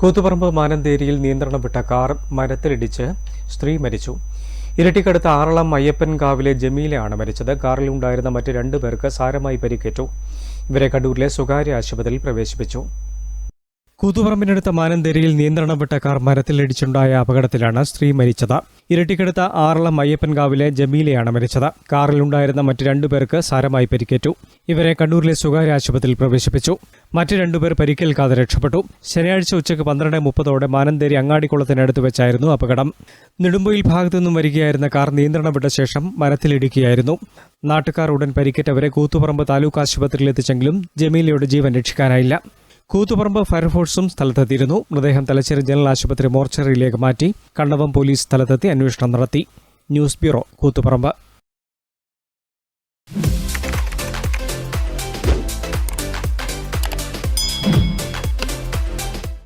കൂത്തുപറമ്പ് മാനന്തേരിയിൽ നിയന്ത്രണം വിട്ട കാർ മരത്തിലിടിച്ച് സ്ത്രീ മരിച്ചു. ഇരട്ടിക്കടുത്ത ആറളം അയ്യപ്പൻകാവിലെ ജമീലയാണ് മരിച്ചത്. കാറിലുണ്ടായിരുന്ന മറ്റ് രണ്ടു പേർക്ക് സാരമായി പരിക്കേറ്റു. ഇവരെ കടൂരിലെ സ്വകാര്യ ആശുപത്രിയിൽ പ്രവേശിപ്പിച്ചു. കൂത്തുപറമ്പിനടുത്ത മാനന്തേരിയിൽ നിയന്ത്രണം വിട്ട കാർ മരത്തിലിടിച്ചുണ്ടായ അപകടത്തിലാണ് സ്ത്രീ മരിച്ചത്. ഇരട്ടിക്കടുത്ത ആറളം അയ്യപ്പൻകാവിലെ ജമീലയാണ് മരിച്ചത്. കാറിലുണ്ടായിരുന്ന മറ്റ് രണ്ടുപേർക്ക് സാരമായി പരിക്കേറ്റു. ഇവരെ കണ്ണൂരിലെ സ്വകാര്യ ആശുപത്രിയിൽ പ്രവേശിപ്പിച്ചു. മറ്റ് രണ്ടുപേർ പരിക്കേൽക്കാതെ രക്ഷപ്പെട്ടു. ശനിയാഴ്ച ഉച്ചയ്ക്ക് പന്ത്രണ്ട് മുപ്പതോടെ മാനന്തേരി അങ്ങാടിക്കുളത്തിനടുത്ത് വെച്ചായിരുന്നു അപകടം. നെടുമ്പൊയിൽ ഭാഗത്തു നിന്നും വരികയായിരുന്ന കാർ നിയന്ത്രണം വിട്ട ശേഷം മരത്തിലിടിക്കുകയായിരുന്നു നാട്ടുകാർ ഉടൻ പരിക്കേറ്റവരെ കൂത്തുപറമ്പ് താലൂക്ക് ആശുപത്രിയിൽ എത്തിച്ചെങ്കിലും ജമീലയുടെ ജീവൻ രക്ഷിക്കാനായില്ല. കൂത്തുപറമ്പ് ഫയർഫോഴ്സും സ്ഥലത്തെത്തിയിരുന്നു. മൃതദേഹം തലശ്ശേരി ജനറൽ ആശുപത്രി മോർച്ചറിയിലേക്ക് മാറ്റി. കണ്ണവം പോലീസ് സ്ഥലത്തെത്തി അന്വേഷണം നടത്തി. News bureau Koothuparamba.